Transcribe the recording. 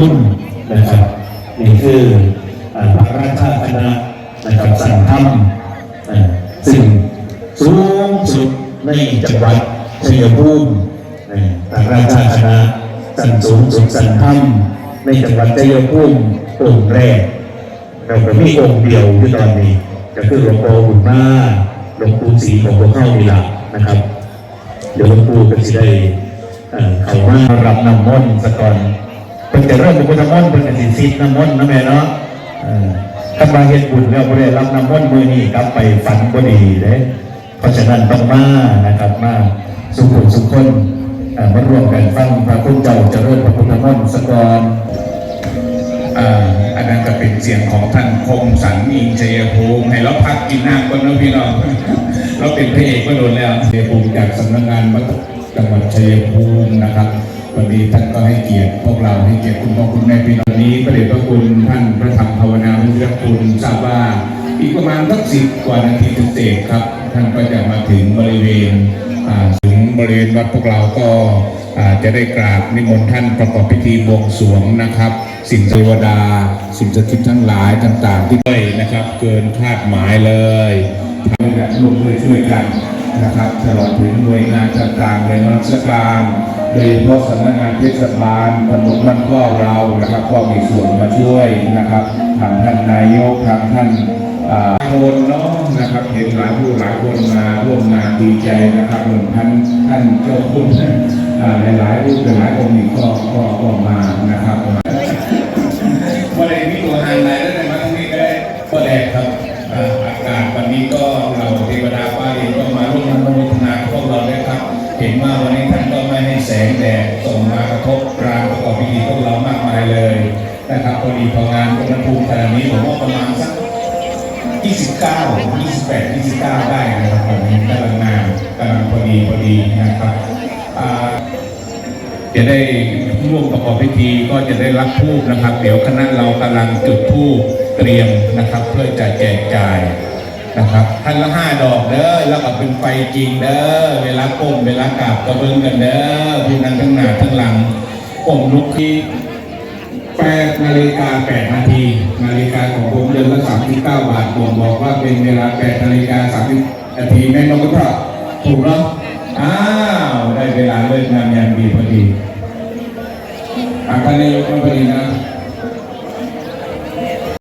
คุณนะครับนี่คือพระราชาคณะนะครับสั่งทำอ่าซึ่งสูงสุดในจังหวัดชัยภูมินี่พระราชาคณะสั่งสูงสุดสั่งทำในจังหวัดชัยภูมิองค์แรกเราก็มีองค์เดียวที่ตอนนี้ก็คือหลวงปู่บุญมาหลวงปู่ศรีของพวกเข้านี่ละนะครับ เดี๋ยวหลวงปู่ก็จะได้เข้ามารับน้ำมนต์สะก่อน เป็นแต่เริ่มเป็นน้ำมนต์เป็นแต่สิซิดน้ำมนต์นะแม่เนาะเอ่อถ้ามาเฮ็ดบุญแล้วบ่ได้รับน้ำมนต์มือนี้กลับไปฝันบ่ดีเด้เพราะฉะนั้นต้องมานะครับมาสุขุมสุขคนเอ่อมาร่วมกันฟังพระคุณเจ้าเจริญพระพุทธมนต์สะก่อนอ่าอันนั้นก็เป็นเสียงของท่านคมสันอิงชัยภูมิให้เราพักกินน้ำก่อนนะพี่น้องเราเป็นพระเอกก็โดนแล้วชัยภูมิจากสำนักงานวัดจังหวัดชัยภูมินะครับ วันนี้ท่านก็ให้เกียรติพวกเราให้เกียรติคุณพ่อคุณแม่พี่น้องนนี้พระเดชพระคุณท่านพระธรรมภาวนาวิรคุณทราบว่าอีกประมาณสักสิบกว่านาทีเศษครับ ท่านก็จะมาถึงบริเวณถึงบริเวณวัดพวกเราก็จะได้กราบนิมนต์ท่านประกอบพิธีบวงสรวงนะครับ สิ่งเทวดา สิ่งศักดิ์สิทธิ์ทั้งหลายต่าง ๆ ที่ด้นะครับ เกินคาดหมายเลยทำกันร่วมด้วยช่วยกัน นะครับตลอดถึงหน่วยงานต่างๆในราชการโดยเฉพาะสำนักงานเทศบาลตำบลบ้านก็เรานะครับ ก็มีส่วนมาช่วยนะครับทางท่านนายกทางท่านคนเนาะนะครับเห็นหลายผู้หลายคนมาร่วมงานดีใจนะครับหนึ่งท่านท่านเจ้าคุณอ่าหลายๆรูปหลายองค์นี่ก็ก็ก็มานะครับวันนี้มีตัวหางไหนแล้วแต่มาตรงนี้ก็ได้ก็แดครับอากาศวันนี้ก็เรา เห็นว่าวันนี้ท่านก็ไม่ให้แสงแดดส่งมากระทบรางประกอบพิธีพวกเรามากมายเลยนะครับพอดีพองานอุณหภูมิขนาดนี้ผมว่าประมาณสัก 29 28 29 ได้นะครับตอนนี้กำลังงานกำลังพอดีพอดีนะครับจะได้ร่วมประกอบพิธีก็จะได้รับทูบนะครับ เดี๋ยวคณะเรากำลังจุดทูบเตรียมนะครับ เพื่อจะแจกจ่าย นะครับท่านละห้าดอกเด้อแล้วก็เป็นไฟจริงเด้อเวลาก้มเวลากราบกระเบื้งกันเด้อผู้นั้นทั้งหน้าทั้งหลังก้มลุกที่8นาฬิกา8นาทีนาฬิกาของผมเดือนละ39บเก้าบาทผมบอกว่าเป็นเวลา8นาฬิกา30นาทีแม่นกกระทาถูกเนาะอ้าวได้เวลาเลิกงานยามดีพอดีอาการนายกพอดีนะ